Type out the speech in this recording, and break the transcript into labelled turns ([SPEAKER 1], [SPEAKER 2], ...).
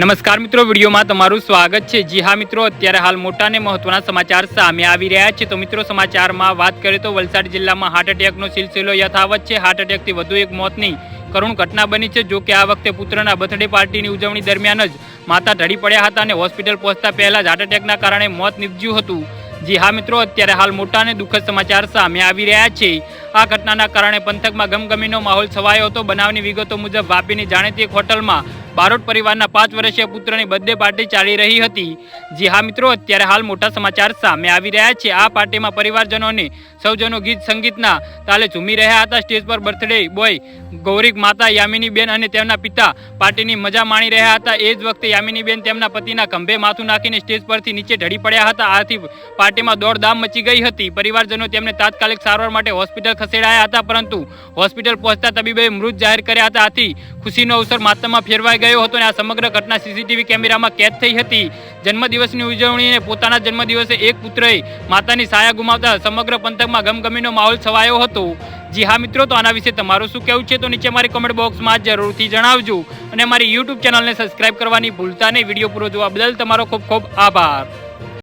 [SPEAKER 1] નમસ્કાર મિત્રો, વિડીયોમાં તમારું સ્વાગત છે. જી હા મિત્રો, અત્યારે હાલ મોટા અને મહત્વના સમાચાર સામે આવી રહ્યા છે. તો મિત્રો, સમાચારમાં વાત કરીએ તો વલસાડ જિલ્લામાં હાર્ટ એટેકનો સિલસિલો યથાવત છે. હાર્ટ એટેકથી વધુ એક મોતની કરુણ ઘટના બની છે. જો કે આ વખતે પુત્રના બર્થડે પાર્ટીની ઉજવણી દરમિયાન જ માતા ઢળી પડ્યા હતા અને હોસ્પિટલ પહોંચતા પહેલા જ હાર્ટ એટેકના કારણે મોત નીપજ્યું હતું. જી હા મિત્રો, અત્યારે હાલ મોટા અને દુઃખદ સમાચાર સામે આવી રહ્યા છે. આ ઘટનાના કારણે પંથકમાં ગમગમીનો માહોલ છવાયો હતો. બનાવની વિગતો મુજબ, વાપીની જાણીતી એક હોટલમાં બારોટ પરિવારના પાંચ વર્ષીય પુત્રની બર્થડે પાર્ટી ચાલી રહી હતી. જી હા મિત્રો, અત્યારે હાલ મોટા સમાચાર સામે આવી રહ્યા છે. આ પાર્ટીમાં પરિવારજનોને સૌજનો ગીત સંગીતના તાલે ઝૂમી રહ્યા હતા. સ્ટેજ પર બર્થડે બોય ગૌરીક માતા યામિનીબેન અને તેમના પિતા પાર્ટીની મજા માણી રહ્યા હતા. એ જ વખતે યામિનીબેન તેમના પતિના ખંભે માથું નાખીને સ્ટેજ પરથી નીચે ઢળી પડ્યા હતા. આથી પાર્ટીમાં દોડધામ મચી ગઈ હતી. પરિવારજનો તેમને તાત્કાલિક સારવાર માટે હોસ્પિટલ ખસેડાયા હતા, પરંતુ હોસ્પિટલ પહોંચતા તબીબે મૃત જાહેર કર્યા હતા. આથી ખુશીનો અવસર માતામાં ફેરવાઈ ગયો હતો અને આ સમગ્ર ઘટના સીસીટીવી કેમેરામાં કેદ થઈ હતી. જન્મદિવસની ઉજવણીને પોતાના જન્મદિવસે એક પુત્રએ માતાની સાયા ગુમાવતા સમગ્ર પંથકમાં ગમગમીનો માહોલ છવાયો હતો. જી હા મિત્રો, તો આના વિશે તમારું શું કહેવું છે? તો નીચે મારી કોમેન્ટ બોક્સમાં જરૂરથી જણાવજો. અને મારી યુટ્યુબ ચેનલને સબસ્ક્રાઇબ કરવાની ભૂલતા નહીં. વીડિયો પૂરો જોવા બદલ તમારો ખૂબ ખૂબ આભાર.